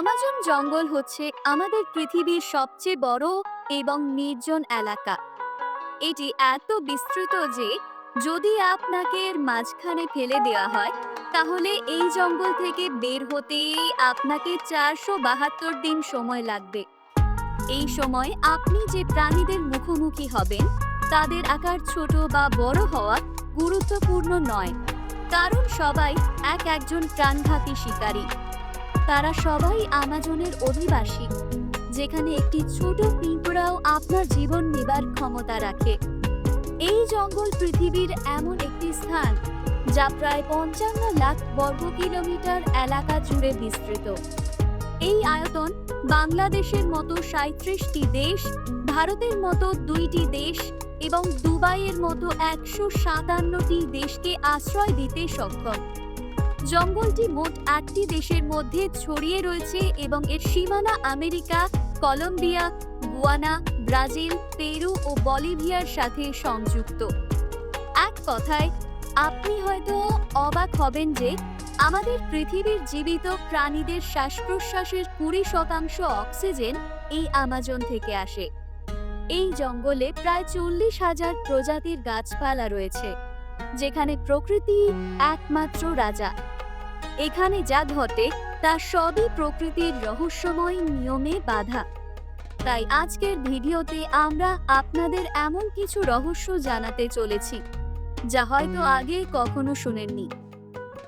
Amazon জঙ্গল হচ্ছে আমাদের পৃথিবীর সবচেয়ে বড় এবং নির্জন এলাকা। এটি এত বিস্তৃত যে, যদি আপনাকে এর মাঝখানে ফেলে দেওয়া হয়, তাহলে এই জঙ্গল থেকে বের হতে আপনাকে চারশো বাহাত্তর দিন সময় লাগবে। এই সময় আপনি যে প্রাণীদের মুখোমুখি হবেন, তাদের আকার ছোট বা বড় হওয়া গুরুত্বপূর্ণ নয়। কারণ সবাই এক একজন প্রাণঘাতী শিকারী। তারা সবাই আমাজনের অধিবাসী, যেখানে একটি ছোট পিঁপড়াও আপনার জীবন নেবার ক্ষমতা রাখে। এই জঙ্গল পৃথিবীর এমন একটি স্থান, যা প্রায় পঞ্চান্ন লাখ বর্গ কিলোমিটার এলাকা জুড়ে বিস্তৃত। এই আয়তন বাংলাদেশের মতো সাঁত্রিশটি দেশ, ভারতের মতো দুইটি দেশ এবং দুবাইয়ের মতো একশো সাতান্নটি দেশকে আশ্রয় দিতে সক্ষম। জঙ্গলটি মোট আটটি দেশের মধ্যে ছড়িয়ে রয়েছে এবং এর সীমানা America, Colombia, Guyana, Brazil, Peru ও বলিভিয়ার সাথে সংযুক্ত। এক কথায়, আপনি হয়তো অবাক হবেন যে আমাদের পৃথিবীর জীবিত প্রাণীদের শ্বাস প্রশ্বাসের কুড়ি শতাংশ অক্সিজেন এই আমাজন থেকে আসে। এই জঙ্গলে প্রায় চল্লিশ হাজার প্রজাতির গাছপালা রয়েছে, যেখানে প্রকৃতি একমাত্র রাজা। এখানে যা ঘটে তা সবই প্রকৃতির রহস্যময় নিয়মে বাধা। তাই আজকের ভিডিওতে আমরা আপনাদের এমন কিছু রহস্য জানাতে চলেছি যা হয়তো আগে কখনো শুনেননি।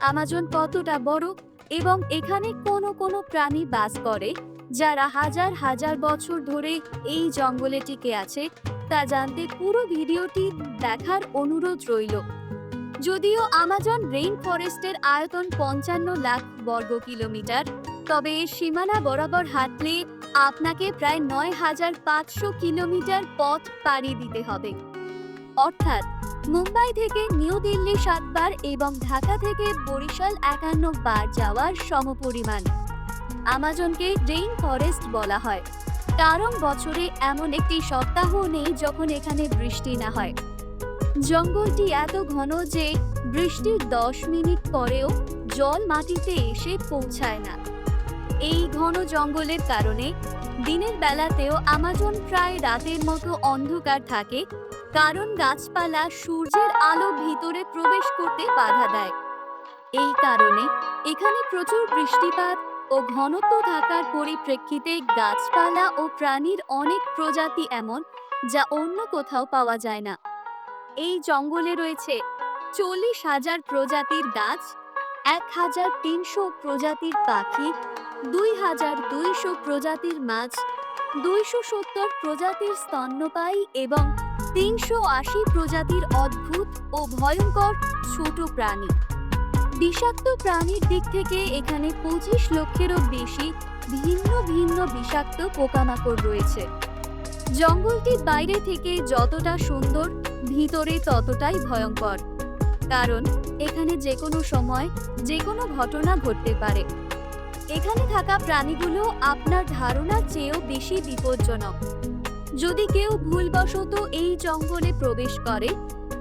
আমাজন কতটা বড় এবং এখানে কোনো কোনো প্রাণী বাস করে যারা হাজার হাজার বছর ধরে এই জঙ্গলে টিকে আছে তা জানতে পুরো ভিডিওটি দেখার অনুরোধ রইল। যদিও আমাজন রেইন ফরেস্টের আয়তন পঞ্চান্ন লাখ বর্গ কিলোমিটার, তবে এর সীমানা বরাবর হাঁটলে আপনাকে প্রায় নয় হাজার পাঁচশো কিলোমিটার পথ পাড়ি দিতে হবে। অর্থাৎ, মুম্বাই থেকে নিউ দিল্লি সাতবার এবং ঢাকা থেকে বরিশাল একান্ন বার যাওয়ার সমপরিমাণ। আমাজনকে রেইন ফরেস্ট বলা হয়। কারণ বছরে এমন একটি সপ্তাহ নেই যখন এখানে বৃষ্টি না হয়। জঙ্গলটি এত ঘন যে বৃষ্টির দশ মিনিট পরেও জল মাটিতে এসে পৌঁছায় না। এই ঘন জঙ্গলের কারণে দিনের বেলাতেও আমাজন প্রায় রাতের মতো অন্ধকার থাকে, কারণ গাছপালা সূর্যের আলো ভিতরে প্রবেশ করতে বাধা দেয়। এই কারণে এখানে প্রচুর বৃষ্টিপাত ও ঘনত্ব থাকার পরিপ্রেক্ষিতে গাছপালা ও প্রাণীর অনেক প্রজাতি এমন যা অন্য কোথাও পাওয়া যায় না। এই জঙ্গলে রয়েছে চল্লিশ হাজার প্রজাতির গাছ, এক হাজার তিনশো প্রজাতির পাখি, দুই হাজার দুইশো প্রজাতির মাছ, দুইশো সত্তর প্রজাতির স্তন্যপায়ী এবং তিনশো আশি প্রজাতির অদ্ভুত ও ভয়ঙ্কর ছোট প্রাণী। বিষাক্ত প্রাণীর দিক থেকে এখানে পঁচিশ লক্ষেরও বেশি ভিন্ন ভিন্ন বিষাক্ত পোকামাকড় রয়েছে। জঙ্গলটির বাইরে থেকে যতটা সুন্দর, ভিতরে ততটাই ভয়ঙ্কর। কারণ, এখানে যে কোনো সময় যে কোনো ঘটনা ঘটতে পারে। এখানে থাকা প্রাণীগুলো আপনার ধারণার চেয়েও বেশি বিপজ্জনক। যদি কেউ ভুলবশত এই জঙ্গলে প্রবেশ করে,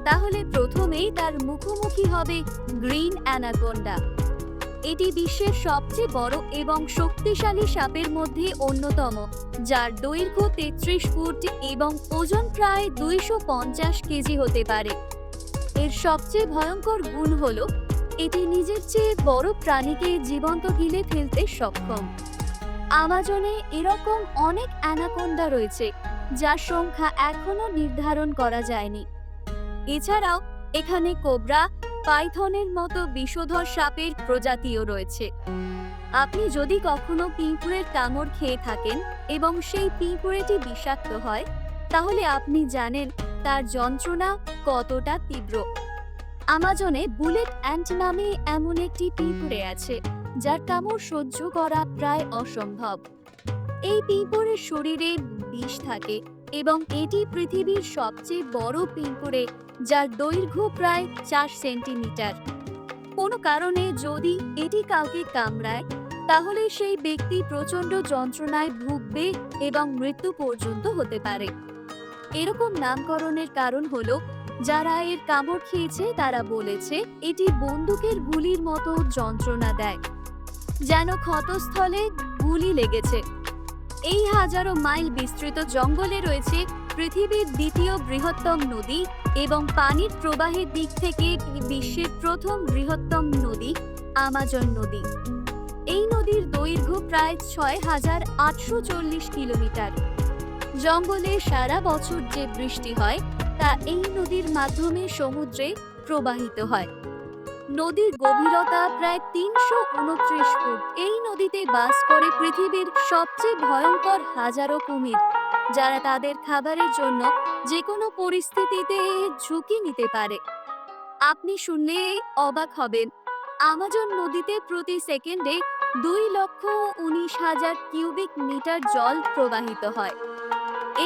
তাহলে প্রথমেই তার মুখোমুখি হবে গ্রিন অ্যানাকোন্ডা। এটি বিশ্বের সবচেয়ে বড় এবং শক্তিশালী সাপের মধ্যে অন্যতম, যার দৈর্ঘ্য তেত্রিশ ফুট এবং ওজন প্রায় দুইশো পঞ্চাশ কেজি হতে পারে। এর সবচেয়ে ভয়ঙ্কর গুণ হল, এটি নিজের চেয়ে বড় প্রাণীকে জীবন্ত গিলে ফেলতে সক্ষম। আমাজনে এরকম অনেক অ্যানাকোন্ডা রয়েছে, যার সংখ্যা এখনও নির্ধারণ করা যায়নি। এছাড়াও, এখানে কোবরা পাইথনের মতো বিষধর সাপের প্রজাতিও রয়েছে। আপনি যদি কখনো পিঁপড়ের কামড় খেয়ে থাকেন এবং সেই পিঁপড়েটি বিষাক্ত হয়, তাহলে আপনি জানেন তার যন্ত্রণা কতটা তীব্র। আমাজনে বুলেট অ্যান্ট নামে এমন একটি পিঁপড়ে আছে, যার কামড় সহ্য করা প্রায় অসম্ভব। এই পিঁপড়ের শরীরে বিষ থাকে এবং এটি পৃথিবীর সবচেয়ে বড় পিঁপড়ে যার দৈর্ঘ্য প্রায় চার সেন্টিমিটার। কোনো কারণে যদি এটি কাউকে কামড়ায়, তাহলে সেই ব্যক্তি প্রচণ্ড যন্ত্রণায় ভুগবে এবং মৃত্যু পর্যন্ত হতে পারে। এরকম নামকরণের কারণ হলো, যারা এর কামড় খেয়েছে তারা বলেছে, এটি বন্দুকের গুলির মতো যন্ত্রণা দেয়, যেন ক্ষতস্থলে গুলি লেগেছে। এই হাজারো মাইল বিস্তৃত জঙ্গলে রয়েছে পৃথিবীর দ্বিতীয় বৃহত্তম নদী এবং পানির প্রবাহের দিক থেকে বিশ্বের প্রথম বৃহত্তম নদী, আমাজন নদী। এই নদীর দৈর্ঘ্য প্রায় ছয় হাজার আটশো চল্লিশ কিলোমিটার। জঙ্গলে সারা বছর যে বৃষ্টি হয়, তা এই নদীর মাধ্যমে সমুদ্রে প্রবাহিত হয়। নদীর গভীরতা প্রায় তিনশো উনত্রিশ ফুট। এই নদীতে বাস করে পৃথিবীর সবচেয়ে ভয়ঙ্কর হাজারো কুমির, যারা তাদের খাবারের জন্য যে কোনো পরিস্থিতিতে ঝুঁকি নিতে পারে। আপনি শুনলে অবাক হবেন, আমাজন নদীতে প্রতি সেকেন্ডে দুই লক্ষ উনিশ হাজার কিউবিক মিটার জল প্রবাহিত হয়।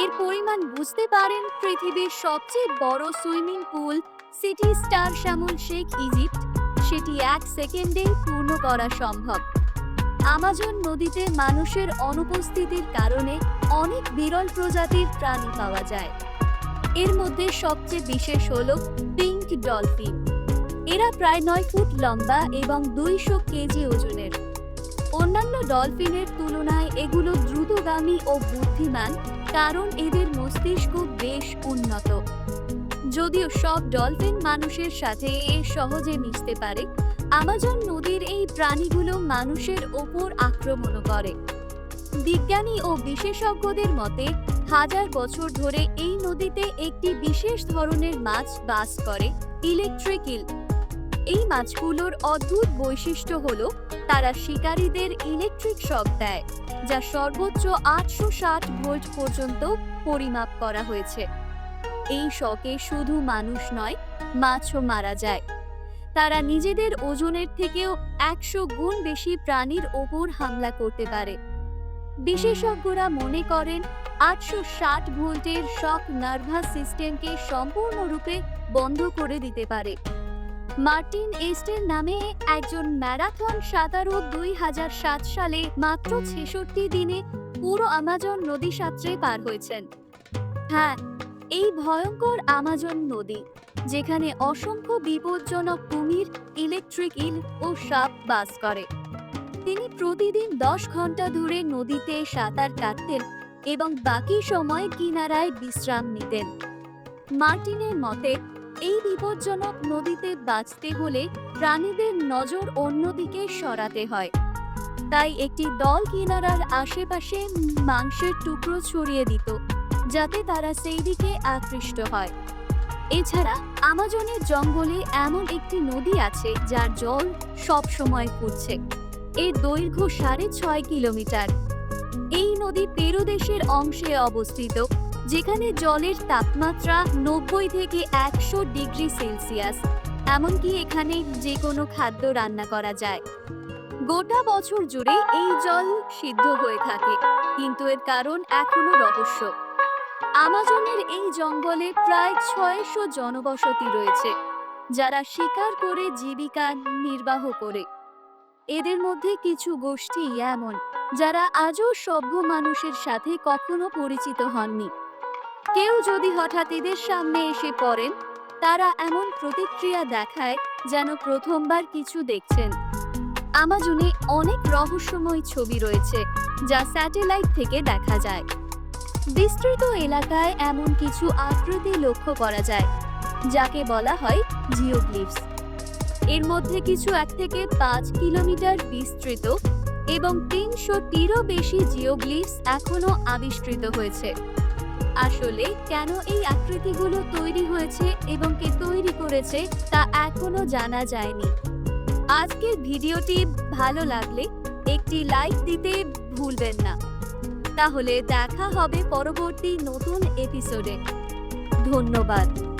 এর পরিমাণ বুঝতে পারেন পৃথিবীর সবচেয়ে বড় swimming pool city star Sharm el Sheikh, Egypt. সেটি এক সেকেন্ডেই পূর্ণ করা সম্ভব। আমাজন নদীতে মানুষের অনুপস্থিতির কারণে অনেক বিরল প্রজাতির প্রাণী পাওয়া যায়। এর মধ্যে সবচেয়ে বিশেষ হল পিঙ্ক ডলফিন। এরা প্রায় নয় ফুট লম্বা এবং দুইশো কেজি ওজনের। অন্যান্য ডলফিনের তুলনায় এগুলো দ্রুতগামী ও বুদ্ধিমান, কারণ এদের মস্তিষ্ক বেশ উন্নত। যদিও সব ডলফিন মানুষের সাথে এ সহজে মিশতে পারে, আমাজন নদীর এই প্রাণীগুলো মানুষের ওপর আক্রমণ করে। বিজ্ঞানী ও বিশেষজ্ঞদের মতে, হাজার বছর ধরে এই নদীতে একটি বিশেষ ধরনের মাছ বাস করে, ইলেকট্রিকিল। এই মাছগুলোর অদ্ভুত বৈশিষ্ট্য হল, তারা শিকারীদের ইলেকট্রিক শক দেয়, যা সর্বোচ্চ আটশো ষাট ভোল্ট পর্যন্ত পরিমাপ করা হয়েছে। এই শকে শুধু মানুষ নয়, মাছও মারা যায়। তারা নিজেদের ওজনের থেকেও একশো গুণ বেশি প্রাণীর ওপর হামলা করতে পারে। বিশেষজ্ঞরা মনে করেন, আটশো ষাট ভোল্টের শক নার্ভাস সিস্টেমকে সম্পূর্ণরূপে বন্ধ করে দিতে পারে। মার্টিন এস্টের নামে একজন ম্যারাথন সাঁতারু দুই হাজার সাত সালে মাত্র ছেষট্টি দিনে পুরো আমাজন নদী সাঁতরে পার হয়েছেন। হ্যাঁ এই ভয়ঙ্কর আমাজন নদী, যেখানে অসংখ্য বিপজ্জনক কুমির ইলেকট্রিক ইল ও সাপ বাস করে। তিনি প্রতিদিন দশ ঘণ্টা ধরে নদীতে সাঁতার কাটতেন এবং বাকি সময় কিনারায় বিশ্রাম নিতেন। মার্টিনের মতে, এই বিপজ্জনক নদীতে বাঁচতে হলে প্রাণীদের নজর অন্যদিকে সরাতে হয়। তাই একটি দল কিনারার আশেপাশে মাংসের টুকরো ছড়িয়ে দিত। যাতে তারা সেই দিকে আকৃষ্ট হয়। এছাড়া আমাজনের জঙ্গলে এমন একটি নদী আছে, যার জল সব সময় ফুটছে। এর দৈর্ঘ্য সাড়ে ছয় কিলোমিটার। এই নদী পেরু দেশের অংশে অবস্থিত, যেখানে জলের তাপমাত্রা নব্বই থেকে একশো ডিগ্রি সেলসিয়াস। এমনকি এখানে যে কোনো খাদ্য রান্না করা যায়। গোটা বছর জুড়ে এই জল সিদ্ধ হয়ে থাকে, কিন্তু এর কারণ এখনও রহস্য। আমাজনের এই জঙ্গলে প্রায় ছয়শো জনবসতি রয়েছে, যারা শিকার করে জীবিকা নির্বাহ করে। এদের মধ্যে কিছু গোষ্ঠী এমন, যারা আজও সভ্য মানুষের সাথে কখনো পরিচিত হননি। কেউ যদি হঠাৎ এদের সামনে এসে পড়েন, তারা এমন প্রতিক্রিয়া দেখায় যেন প্রথমবার কিছু দেখছেন। আমাজনে অনেক রহস্যময় ছবি রয়েছে, যা স্যাটেলাইট থেকে দেখা যায়। বিস্তৃত এলাকায় এমন কিছু আকৃতি লক্ষ্য করা যায়, যাকে বলা হয় জিওগ্লিফস। এর মধ্যে কিছু এক থেকে পাঁচ কিলোমিটার বিস্তৃত এবং তিনশোটিরও বেশি জিওগ্লিফস এখনও আবিষ্কৃত হয়েছে। আসলে, কেন এই আকৃতিগুলো তৈরি হয়েছে এবং কে তৈরি করেছে তা এখনও জানা যায়নি। আজকের ভিডিওটি ভালো লাগলে একটি লাইক দিতে ভুলবেন না। তাহলে দেখা হবে পরবর্তী নতুন এপিসোডে ধন্যবাদ।